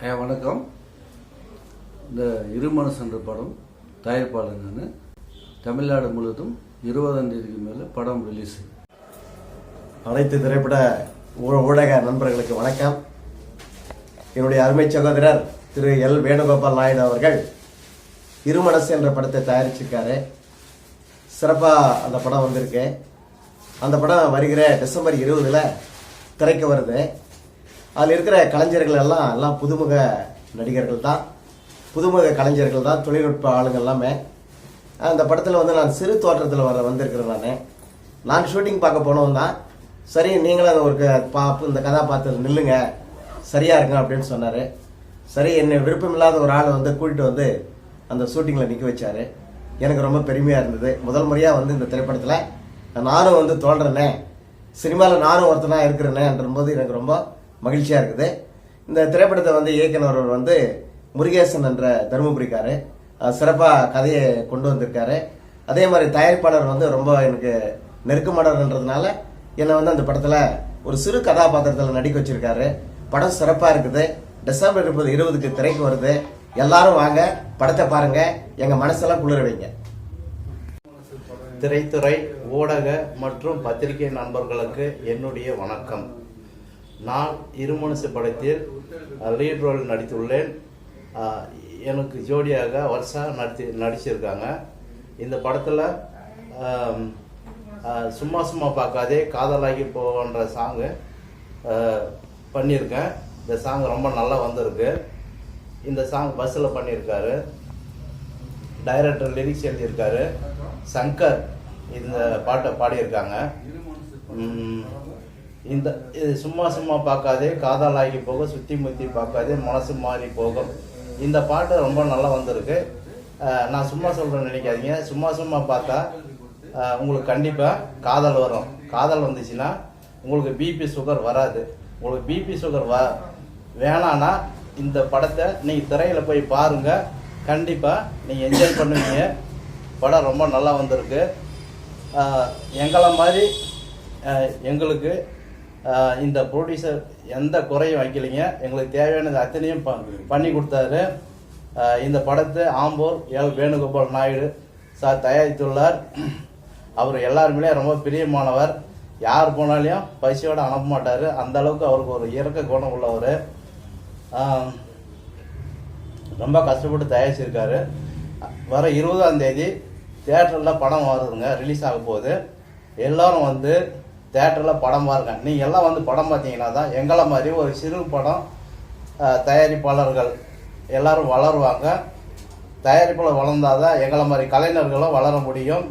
வணக்கம். இந்த இருமனசு என்ற படம் தயாரிப்பாளர் நான். தமிழ்நாடு முழுவதும் இருபதாம் தேதிக்கு மேலே படம் ரிலீஸ் அனைத்து திரைப்பட ஊ- ஊடக நண்பர்களுக்கு வணக்கம். என்னுடைய அருமை சகோதரர் திரு எல். வேணுகோபால் நாயுடு அவர்கள் இருமனசு என்ற படத்தை தயாரிச்சிருக்காரு. சிறப்பாக அந்த படம் வந்திருக்கு. அந்த படம் வருகிற டிசம்பர் இருபதில் திரைக்கு வருது. அதில் இருக்கிற கலைஞர்கள் எல்லாம் எல்லாம் புதுமுக நடிகர்கள் தான். புதுமுக கலைஞர்கள் தான் தொழில்நுட்ப ஆளுங்க எல்லாமே. அந்த படத்தில் வந்து நான் சிறு தோற்றத்தில் வர வந்திருக்கிறேன் நான். நான் ஷூட்டிங் பார்க்க போனவன் தான். சரி நீங்களும் அந்த ஒரு க- பா இந்த கதாபாத்திரம் நில்லுங்க. சரியாக இருக்கும் அப்படின்னு சொன்னார். சரி என்னை விருப்பமில்லாத ஒரு ஆள் வந்து கூட்டிட்டு வந்து அந்த ஷூட்டிங்கில் நிற்க வச்சார். எனக்கு ரொம்ப பெருமையாக இருந்தது. முதல் முறையாக வந்து இந்த திரைப்படத்தில் நானும் வந்து தோன்றேனே. சினிமாவில் நானும் ஒருத்தனாக இருக்கிறேனேன்ற போது எனக்கு ரொம்ப மகிழ்ச்சியாக இருக்குது. இந்த திரைப்படத்தை வந்து இயக்குனர் வந்து முருகேசன் என்ற தருமபுரிக்காரு. சிறப்பாக கதையை கொண்டு வந்திருக்காரு. அதே மாதிரி தயாரிப்பாளர் வந்து ரொம்ப எனக்கு நெருக்கமானவர்ன்றதுனால என்னை வந்து அந்த படத்தில் ஒரு சிறு கதாபாத்திரத்தில் நடிக்க வச்சிருக்காரு. படம் சிறப்பாக இருக்குது. டிசம்பர் இருபது இருபதுக்கு திரைக்கு வருது. எல்லாரும் வாங்க படத்தை பாருங்க. எங்கள் மனசெல்லாம் குளிர வைங்க. திரைத்துறை ஊடக மற்றும் பத்திரிகை நண்பர்களுக்கு என்னுடைய வணக்கம். நான் இருமனசு படத்தில் லீட் ரோல் நடித்துள்ளேன். எனக்கு ஜோடியாக வருஷா நடித்து நடிச்சிருக்காங்க. இந்த படத்தில் சும்மா சும்மா பார்க்காதே காதலாகி போன்ற சாங்கு பண்ணியிருக்கேன். இந்த சாங் ரொம்ப நல்லா வந்திருக்கு. இந்த சாங் பஸ்ஸில் பண்ணியிருக்காரு. டைரக்டர் லிரிக்ஸ் எழுதியிருக்காரு. சங்கர் இந்த பாட்டை பாடியிருக்காங்க. இந்த இது சும்மா சும்மா பார்க்காதே காதலாகி போக சுத்தி முத்தி பார்க்காதே மனசு மாறி போகும் இந்த பாட்டு ரொம்ப நல்லா வந்திருக்கு. நான் சும்மா சொல்கிறேன்னு நினைக்காதீங்க. சும்மா சும்மா பார்த்தா உங்களுக்கு கண்டிப்பாக காதல் வரும். காதல் வந்துச்சுன்னா உங்களுக்கு பிபி சுகர் வராது. உங்களுக்கு பிபி சுகர் வ வேணான்னா இந்த படத்தை நீங்கள் திரையில் போய் பாருங்கள் கண்டிப்பாக நீங்கள் என்ஜாய் பண்ணுவீங்க. படம் ரொம்ப நல்லா வந்திருக்கு. எங்களை மாதிரி எங்களுக்கு இந்த ப்ரொடியூசர் எந்த குறையும் வைக்கலைங்க. எங்களுக்கு தேவையானது அத்தனையும் பண்ணி கொடுத்தாரு. இந்த படத்தை ஆம்பூர் எல் வேணுகோபால் நாயுடு சார் தயாரித்துள்ளார். அவர் எல்லாருமே ரொம்ப பிரியமானவர். யார் போனாலையும் பைசையோட அனுப்ப மாட்டார். அந்த அளவுக்கு அவருக்கு ஒரு இறக்க குணம் உள்ளவர். ரொம்ப கஷ்டப்பட்டு தயாரிச்சிருக்காரு. வர இருபதாம் தேதி தேட்டரில் படம் வருதுங்க ரிலீஸ் ஆக போகுது எல்லோரும் வந்து தேட்டரில் படம் பாருங்க நீங்கள் எல்லாம் வந்து படம் பார்த்தீங்கன்னா தான் எங்களை மாதிரி ஒரு சிறு படம் தயாரிப்பாளர்கள் எல்லாரும் வளருவாங்க. தயாரிப்பாளர் வளர்ந்தாதான் எங்களை மாதிரி கலைஞர்களும் வளர முடியும்.